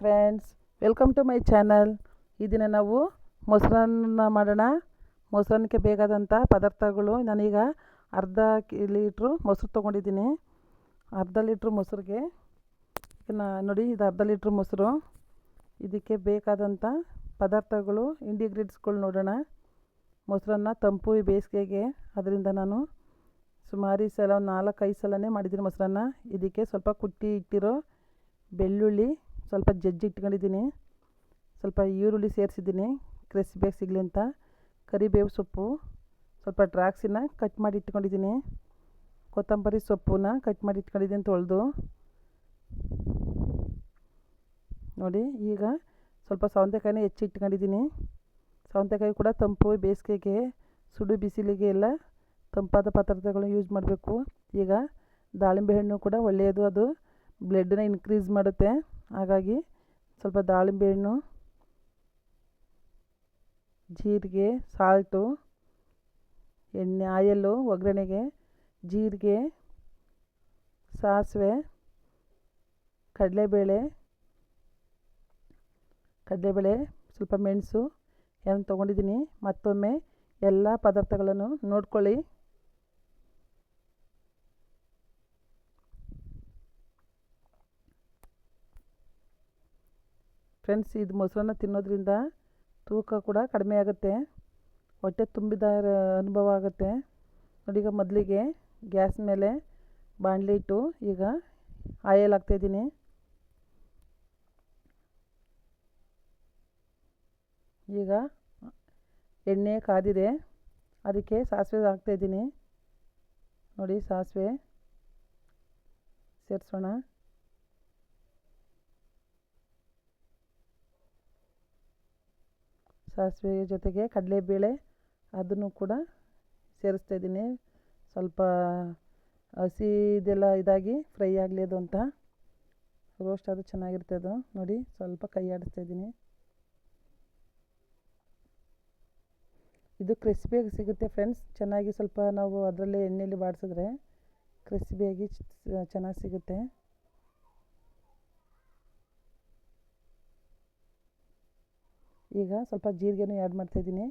Friends welcome to my channel ಈ ದಿನ ನಾವು ಮೊಸರನ್ನ ಮಾಡೋಣ. ಮೊಸರನ್ನಕ್ಕೆ ಬೇಕಾದಂಥ ಪದಾರ್ಥಗಳು. ನಾನೀಗ ಅರ್ಧ ಲೀಟ್ರು ಮೊಸರು ತೊಗೊಂಡಿದ್ದೀನಿ. ಅರ್ಧ ಲೀಟ್ರ್ ಮೊಸರಿಗೆ. ನೋಡಿ, ಇದು ಅರ್ಧ ಲೀಟ್ರ್ ಮೊಸರು. ಇದಕ್ಕೆ ಬೇಕಾದಂಥ ಪದಾರ್ಥಗಳು ಇಂಡಿಗ್ರೀಡಿಯಂಟ್ಸ್ಗಳು ನೋಡೋಣ. ಮೊಸರನ್ನ ತಂಪು ಬೇಸಿಗೆಗೆ. ಅದರಿಂದ ನಾನು ಸುಮಾರು ಸಲ ಒಂದು ನಾಲ್ಕು ಸಲನೇ ಮಾಡಿದ್ದೀನಿ ಮೊಸರನ್ನ. ಇದಕ್ಕೆ ಸ್ವಲ್ಪ ಕುಟ್ಟಿ ಇಟ್ಟಿರೋ ಬೆಳ್ಳುಳ್ಳಿ ಸ್ವಲ್ಪ ಜಜ್ಜಿ ಇಟ್ಕೊಂಡಿದ್ದೀನಿ. ಸ್ವಲ್ಪ ಈರುಳ್ಳಿ ಸೇರಿಸಿದ್ದೀನಿ. ಕ್ರಿಸ್ಪಿಯಾಗಿ ಸಿಗಲಿ ಅಂತ. ಕರಿಬೇವು ಸೊಪ್ಪು. ಸ್ವಲ್ಪ ದ್ರಾಕ್ಷಿನ ಕಟ್ ಮಾಡಿ ಇಟ್ಕೊಂಡಿದ್ದೀನಿ. ಕೊತ್ತಂಬರಿ ಸೊಪ್ಪನ್ನ ಕಟ್ ಮಾಡಿ ಇಟ್ಕೊಂಡಿದ್ದೀನಿ ತೊಳೆದು. ನೋಡಿ, ಈಗ ಸ್ವಲ್ಪ ಸೌತೆಕಾಯಿನ ಹೆಚ್ಚಿ ಇಟ್ಕೊಂಡಿದ್ದೀನಿ. ಸೌತೆಕಾಯಿ ಕೂಡ ತಂಪು, ಬೇಸಿಗೆಗೆ, ಸುಡು ಬಿಸಿಲಿಗೆ ಎಲ್ಲ ತಂಪಾದ ಪದಾರ್ಥಗಳನ್ನ ಯೂಸ್ ಮಾಡಬೇಕು. ಈಗ ದಾಳಿಂಬೆ ಹಣ್ಣು ಕೂಡ ಒಳ್ಳೆಯದು, ಅದು ಬ್ಲಡ್ನ ಇನ್ಕ್ರೀಸ್ ಮಾಡುತ್ತೆ. ಹಾಗಾಗಿ ಸ್ವಲ್ಪ ದಾಳಿಂಬೆ ಹಣ್ಣು, ಜೀರಿಗೆ, ಸಾಲ್ಟು, ಎಣ್ಣೆ, ಆಯಲ್ಲು, ಒಗ್ಗರಣೆಗೆ ಜೀರಿಗೆ, ಸಾಸಿವೆ, ಕಡಲೆಬೇಳೆ ಕಡಲೆಬೇಳೆ, ಸ್ವಲ್ಪ ಮೆಣಸು ಏನು ತೊಗೊಂಡಿದ್ದೀನಿ. ಮತ್ತೊಮ್ಮೆ ಎಲ್ಲ ಪದಾರ್ಥಗಳನ್ನು ನೋಡ್ಕೊಳ್ಳಿ. ಫ್ರೆಂಡ್ಸ್ ಇದು ಮೊಸರನ್ನ ತಿನ್ನೋದ್ರಿಂದ ತೂಕ ಕೂಡ ಕಡಿಮೆ ಆಗುತ್ತೆ. ಹೊಟ್ಟೆ ತುಂಬಿದ ಅನುಭವ ಆಗುತ್ತೆ. ನೋಡಿ ಮೊದಲಿಗೆ ಗ್ಯಾಸ್ ಮೇಲೆ ಬಾಣಲಿ ಇಟ್ಟು ಈಗ ಆಯಲ್ ಹಾಕ್ತಾಯಿದ್ದೀನಿ ಈಗ ಎಣ್ಣೆ ಕಾದಿದೆ. ಅದಕ್ಕೆ ಸಾಸಿವೆ ಹಾಕ್ತಾಯಿದ್ದೀನಿ ನೋಡಿ ಸಾಸಿವೆ ಸೇರಿಸೋಣ. ಸಾಸಿವೆ ಜೊತೆಗೆ ಕಡಲೆಬೇಳೆ ಅದನ್ನು ಕೂಡ ಸೇರಿಸ್ತಾ ಇದ್ದೀನಿ. ಸ್ವಲ್ಪ ಹಸಿ ಇದೆಲ್ಲ ಇದಾಗಿ ಫ್ರೈ ಆಗಲಿ ಅದು ಅಂತ. ರೋಸ್ಟ್ ಅದು ಚೆನ್ನಾಗಿರುತ್ತೆ ಅದು. ನೋಡಿ, ಸ್ವಲ್ಪ ಕೈ ಆಡಿಸ್ತಾ ಇದ್ದೀನಿ. ಇದು ಕ್ರಿಸ್ಪಿಯಾಗಿ ಸಿಗುತ್ತೆ ಫ್ರೆಂಡ್ಸ್. ಚೆನ್ನಾಗಿ ಸ್ವಲ್ಪ ನಾವು ಅದರಲ್ಲೇ ಎಣ್ಣೆಯಲ್ಲಿ ಬಾಡಿಸಿದ್ರೆ ಕ್ರಿಸ್ಪಿಯಾಗಿ ಚೆನ್ನಾಗಿ ಸಿಗುತ್ತೆ. ಈಗ ಸ್ವಲ್ಪ ಜೀರಿಗೆನೂ ಆ್ಯಡ್ ಮಾಡ್ತಾಯಿದ್ದೀನಿ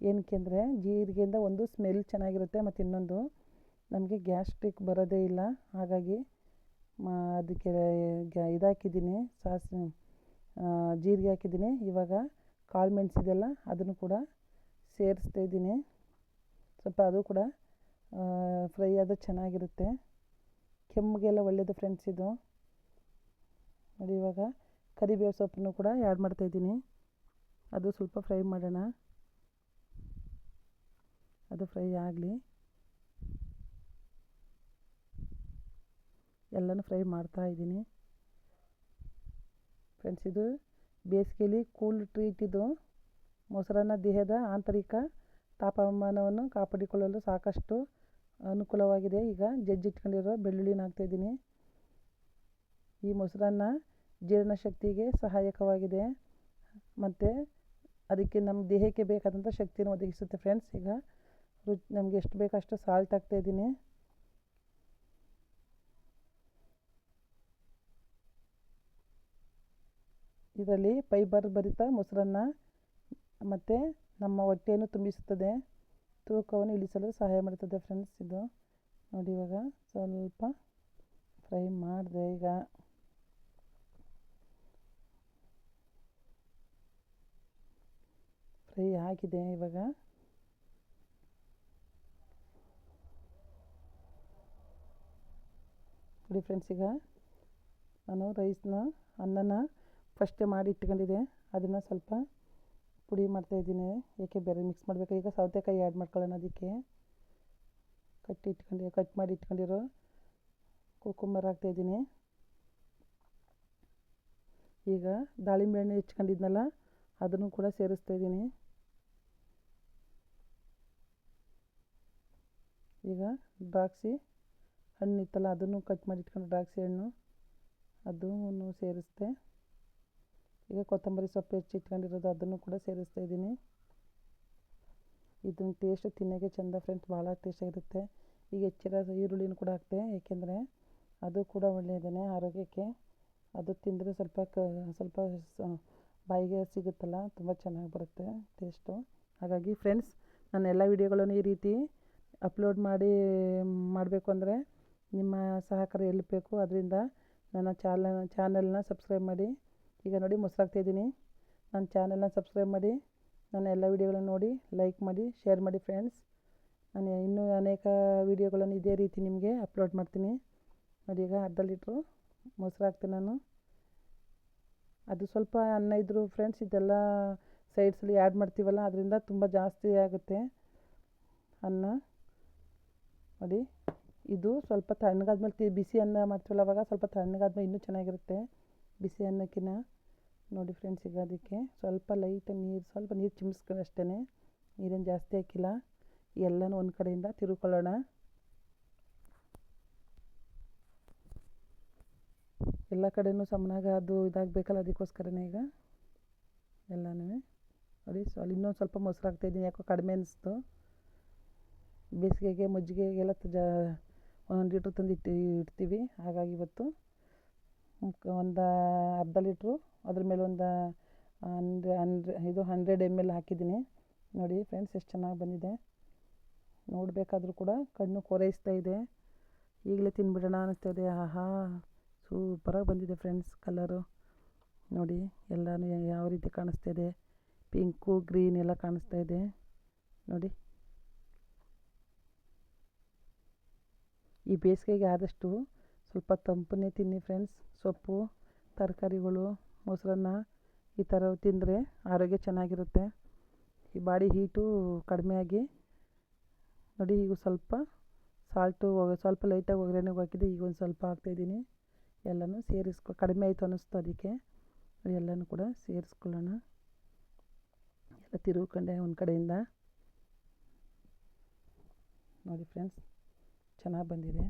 ಏನಕ್ಕೆ ಅಂದರೆ ಜೀರಿಗೆಯಿಂದ ಒಂದು ಸ್ಮೆಲ್ ಚೆನ್ನಾಗಿರುತ್ತೆ ಮತ್ತು ಇನ್ನೊಂದು ನಮಗೆ ಗ್ಯಾಸ್ಟ್ರಿಕ್ ಬರೋದೇ ಇಲ್ಲ. ಹಾಗಾಗಿ ಅದಕ್ಕೆ ಇದಾಕಿದ್ದೀನಿ. ಸಾಸ್ ಜೀರಿಗೆ ಹಾಕಿದ್ದೀನಿ. ಇವಾಗ ಕಾಳು ಮೆಣಸಿದೆಲ್ಲ ಅದನ್ನು ಕೂಡ ಸೇರಿಸ್ತಾ ಇದ್ದೀನಿ. ಸ್ವಲ್ಪ ಅದು ಕೂಡ ಫ್ರೈ ಆದ ಚೆನ್ನಾಗಿರುತ್ತೆ. ಕೆಮ್ಮಿಗೆಲ್ಲ ಒಳ್ಳೆಯದು ಫ್ರೆಂಡ್ಸ್ ಇದು. ನೋಡಿ ಇವಾಗ ಕರಿಬೇವು ಸೊಪ್ಪನ್ನು ಕೂಡ ಆ್ಯಡ್ ಮಾಡ್ತಾಯಿದ್ದೀನಿ ಅದು ಸ್ವಲ್ಪ ಫ್ರೈ ಮಾಡೋಣ. ಅದು ಫ್ರೈ ಆಗಲಿ. ಎಲ್ಲನೂ ಫ್ರೈ ಮಾಡ್ತಾ ಇದ್ದೀನಿ. ಫ್ರೆಂಡ್ಸ್, ಇದು ಬೇಸಿಗೆಯಲ್ಲಿ ಕೂಲ್ ಟ್ರೀಟ್ ಇದು. ಮೊಸರನ್ನ ದೇಹದ ಆಂತರಿಕ ತಾಪಮಾನವನ್ನು ಕಾಪಾಡಿಕೊಳ್ಳಲು ಸಾಕಷ್ಟು ಅನುಕೂಲವಾಗಿದೆ. ಈಗ ಜಜ್ಜಿಟ್ಕೊಂಡಿರೋ ಬೆಳ್ಳುಳ್ಳಿನ ಹಾಕ್ತಾಯಿದ್ದೀನಿ ಈ ಮೊಸರನ್ನ ಜೀರ್ಣಶಕ್ತಿಗೆ ಸಹಾಯಕವಾಗಿದೆ. ಮತ್ತು ಅದಕ್ಕೆ ನಮ್ಮ ದೇಹಕ್ಕೆ ಬೇಕಾದಂಥ ಶಕ್ತಿಯನ್ನು ಒದಗಿಸುತ್ತೆ ಫ್ರೆಂಡ್ಸ್ ಈಗ ರುಚಿ, ನಮಗೆ ಎಷ್ಟು ಬೇಕೋ ಅಷ್ಟು ಸಾಲ್ಟ್ ಹಾಕ್ತಾಯಿದ್ದೀನಿ ಇದರಲ್ಲಿ ಫೈಬರ್ ಭರಿತ ಮೊಸರನ್ನ ಮತ್ತು ನಮ್ಮ ಹೊಟ್ಟೆಯನ್ನು ತುಂಬಿಸುತ್ತದೆ. ತೂಕವನ್ನು ಇಳಿಸಲು ಸಹಾಯ ಮಾಡುತ್ತದೆ ಫ್ರೆಂಡ್ಸ್ ಇದು. ನೋಡಿ ಇವಾಗ ಸ್ವಲ್ಪ ಫ್ರೈ ಮಾಡಿದೆ ಈಗ. ಫ್ರೈ ಆಗಿದೆ ಇವಾಗ ನೋಡಿ ಫ್ರೆಂಡ್ಸ್ ಈಗ ನಾನು ರೈಸ್ನ ಅನ್ನನ ಫಸ್ಟೇ ಮಾಡಿ ಇಟ್ಕೊಂಡಿದ್ದೆ. ಅದನ್ನು ಸ್ವಲ್ಪ ಪುಡಿ ಮಾಡ್ತಾಯಿದ್ದೀನಿ ಏಕೆ ಬೇರೆ ಮಿಕ್ಸ್ ಮಾಡಬೇಕು? ಈಗ ಸೌತೆಕಾಯಿ ಆ್ಯಡ್ ಮಾಡ್ಕೊಳ್ಳೋಣ ಅದಕ್ಕೆ. ಕಟ್ಟಿ ಇಟ್ಕೊಂಡು ಕಟ್ ಮಾಡಿ ಇಟ್ಕೊಂಡಿರೋ ಕುಕುಂಬರ್ ಹಾಕ್ತಾಯಿದ್ದೀನಿ ಈಗ ದಾಳಿಂಬೆ ಹಣ್ಣು ಹೆಚ್ಕೊಂಡಿದ್ನಲ್ಲ ಅದನ್ನು ಕೂಡ ಸೇರಿಸ್ತಾ ಈಗ ದ್ರಾಕ್ಷಿ ಹಣ್ಣು ಇತ್ತಲ್ಲ, ಅದನ್ನು ಕಟ್ ಮಾಡಿ ಇಟ್ಕೊಂಡು ದ್ರಾಕ್ಷಿ ಹಣ್ಣು ಅದನ್ನು ಸೇರಿಸ್ದೆ. ಈಗ ಕೊತ್ತಂಬರಿ ಸೊಪ್ಪು ಹೆಚ್ಚಿಟ್ಕೊಂಡಿರೋದು ಅದನ್ನು ಕೂಡ ಸೇರಿಸ್ತಾ ಇದ್ದೀನಿ. ಇದನ್ನು ಟೇಸ್ಟ್ ತಿನ್ನೋಕ್ಕೆ ಚೆಂದ ಫ್ರೆಂಡ್ಸ್ ಭಾಳ ಟೇಸ್ಟಾಗಿರುತ್ತೆ ಈಗ ಹೆಚ್ಚಿರೋ ಈರುಳ್ಳಿನೂ ಕೂಡ ಹಾಕ್ತೆ ಏಕೆಂದರೆ ಅದು ಕೂಡ ಒಳ್ಳೆಯದೇ ಆರೋಗ್ಯಕ್ಕೆ. ಅದು ತಿಂದರೆ ಸ್ವಲ್ಪ ಕ, ಸ್ವಲ್ಪ ಬಾಯಿಗೆ ಸಿಗುತ್ತಲ್ಲ, ತುಂಬ ಚೆನ್ನಾಗಿ ಬರುತ್ತೆ ಟೇಸ್ಟು ಹಾಗಾಗಿ ಫ್ರೆಂಡ್ಸ್ ನನ್ನ ಎಲ್ಲ ವೀಡಿಯೋಗಳನ್ನು ಈ ರೀತಿ ಅಪ್ಲೋಡ್ ಮಾಡಿ, ಮಾಡಬೇಕು ಅಂದರೆ ನಿಮ್ಮ ಸಹಕಾರ ಎಲ್ಲಿ ಬೇಕು ಅದರಿಂದ ನನ್ನ ಚಾಲ, ಚಾನಲ್ನ ಸಬ್ಸ್ಕ್ರೈಬ್ ಮಾಡಿ. ಈಗ ನೋಡಿ ಮೊಸರಾಗ್ತಾಯಿದ್ದೀನಿ ನನ್ನ ಚಾನಲ್ನ ಸಬ್ಸ್ಕ್ರೈಬ್ ಮಾಡಿ, ನನ್ನ ಎಲ್ಲ ವೀಡಿಯೋಗಳನ್ನು ನೋಡಿ ಲೈಕ್ ಮಾಡಿ ಶೇರ್ ಮಾಡಿ ಫ್ರೆಂಡ್ಸ್ ನಾನು ಇನ್ನೂ ಅನೇಕ ವೀಡಿಯೋಗಳನ್ನು ಇದೇ ರೀತಿ ನಿಮಗೆ ಅಪ್ಲೋಡ್ ಮಾಡ್ತೀನಿ. ನೋಡಿ ಈಗ ಅರ್ಧ ಲೀಟ್ರು ಮೊಸರಾಗ್ತೀನಿ ನಾನು. ಅದು ಸ್ವಲ್ಪ ಅನ್ನ ಇದ್ದರು ಫ್ರೆಂಡ್ಸ್ ಇದೆಲ್ಲ ಸೈಡ್ಸಲ್ಲಿ ಆ್ಯಡ್ ಮಾಡ್ತೀವಲ್ಲ, ಅದರಿಂದ ತುಂಬ ಜಾಸ್ತಿ ಆಗುತ್ತೆ ಅನ್ನ. ನೋಡಿ. ಇದು ಸ್ವಲ್ಪ ತಣ್ಣಗಾದ್ಮೇಲೆ ಬಿಸಿ ಅನ್ನ ಮಾಡ್ತೀವಲ್ಲ ಅವಾಗ ಸ್ವಲ್ಪ ತಣ್ಣಗಾದ್ಮೇಲೆ ಇನ್ನೂ ಚೆನ್ನಾಗಿರುತ್ತೆ ಬಿಸಿ ಅನ್ನಕ್ಕಿಂತ ನೋಡಿ ಫ್ರೆಂಡ್ಸ್ ಈಗ ಅದಕ್ಕೆ ಸ್ವಲ್ಪ ಲೈಟಾಗಿ ನೀರು, ಸ್ವಲ್ಪ ನೀರು ಚಿಮ್ಸ್ಕೊಂಡು ಅಷ್ಟೇ ನೀರೇನು ಜಾಸ್ತಿ ಹಾಕಿಲ್ಲ. ಎಲ್ಲನೂ ಒಂದು ಕಡೆಯಿಂದ ತಿರುಕೊಳ್ಳೋಣ. ಎಲ್ಲ ಕಡೆಯೂ ಸಮನಾಗ ಅದು ಇದಾಗಬೇಕಲ್ಲ ಅದಕ್ಕೋಸ್ಕರನೇ ಈಗ. ಎಲ್ಲನೂ. ನೋಡಿ ಸೊ ಅಲ್ಲಿ ಇನ್ನೊಂದು ಸ್ವಲ್ಪ ಮೊಸರು ಹಾಕ್ತಾಯಿದ್ದೀನಿ ಯಾಕೋ ಕಡಿಮೆ ಅನಿಸ್ತು. ಬೇಸಿಗೆಗೆ ಮಜ್ಜಿಗೆಗೆಲ್ಲ ಜಾ ಒಂದೊಂದು ಲೀಟ್ರ್ ತಂದು ಇಟ್ಟು, ಇಡ್ತೀವಿ. ಹಾಗಾಗಿ ಇವತ್ತು ಒಂದು ಅರ್ಧ ಲೀಟ್ರು ಅದ್ರ ಮೇಲೆ ಒಂದು ಅಂದರೆ ಅಂದರೆ ಇದು ಹಂಡ್ರೆಡ್ ಎಂ ಎಲ್ ಹಾಕಿದ್ದೀನಿ. ನೋಡಿ ಫ್ರೆಂಡ್ಸ್ ಎಷ್ಟು ಚೆನ್ನಾಗಿ ಬಂದಿದೆ. ನೋಡಬೇಕಾದ್ರೂ ಕೂಡ ಕಣ್ಣು ಕೊರೈಸ್ತಾ ಇದೆ. ಈಗಲೇ ತಿನ್ಬಿಡೋಣ ಅನ್ನಿಸ್ತಾ ಇದೆ. ಆಹಾ, ಸೂಪರಾಗಿ ಬಂದಿದೆ ಫ್ರೆಂಡ್ಸ್ ಕಲರು ನೋಡಿ ಎಲ್ಲನೂ ಯಾವ ರೀತಿ ಕಾಣಿಸ್ತಾ ಇದೆ. ಪಿಂಕು, ಗ್ರೀನ್ ಎಲ್ಲ ಕಾಣಿಸ್ತಾ ಇದೆ. ನೋಡಿ. ಈ ಬೇಸಿಗೆಗೆ ಆದಷ್ಟು ಸ್ವಲ್ಪ ತಂಪನ್ನೇ ತಿನ್ನಿ ಫ್ರೆಂಡ್ಸ್ ಸೊಪ್ಪು, ತರಕಾರಿಗಳು, ಮೊಸರನ್ನ ಈ ಥರ ತಿಂದರೆ ಆರೋಗ್ಯ ಚೆನ್ನಾಗಿರುತ್ತೆ. ಈ ಬಾಡಿ ಹೀಟು ಕಡಿಮೆಯಾಗಿ ನೋಡಿ ಈಗ ಸ್ವಲ್ಪ ಸಾಲ್ಟು ಸ್ವಲ್ಪ ಲೈಟಾಗಿ ಒಗ್ಗರಣೆಗೆ ಹಾಕಿದ್ದೆ ಈಗ ಒಂದು ಸ್ವಲ್ಪ ಹಾಕ್ತಾಯಿದ್ದೀನಿ ಎಲ್ಲನೂ ಸೇರಿಸ್ಕೊ, ಕಡಿಮೆ ಆಯಿತು ಅನ್ನಿಸ್ತು ಅದಕ್ಕೆ. ಎಲ್ಲನೂ ಕೂಡ ಸೇರಿಸ್ಕೊಳ್ಳೋಣ. ಎಲ್ಲ ತಿರುಗಿಕೊಂಡೆ ಒಂದು ಕಡೆಯಿಂದ. ನೋಡಿ ಫ್ರೆಂಡ್ಸ್ ಚೆನ್ನಾಗಿ ಬಂದಿದೆ.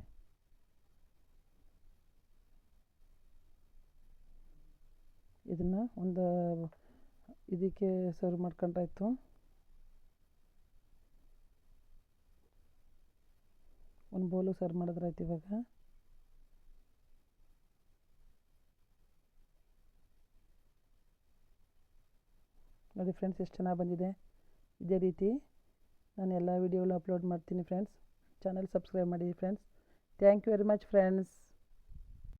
ಇದನ್ನು ಒಂದು ಇದಕ್ಕೆ ಸರ್ವ್ ಮಾಡ್ಕೊಂಡಾಯ್ತು. ಒಂದು ಬೌಲು ಸರ್ವ್ ಮಾಡಿದ್ರಾಯ್ತು ಇವಾಗ. ನೋಡಿ ಫ್ರೆಂಡ್ಸ್ ಎಷ್ಟು ಚೆನ್ನಾಗಿ ಬಂದಿದೆ. ಇದೇ ರೀತಿ ನಾನು ಎಲ್ಲ ವೀಡಿಯೋಗಳು ಅಪ್ಲೋಡ್ ಮಾಡ್ತೀನಿ ಫ್ರೆಂಡ್ಸ್ ಚಾನಲ್ ಸಬ್ಸ್ಕ್ರೈಬ್ ಮಾಡಿ friends thank you very much friends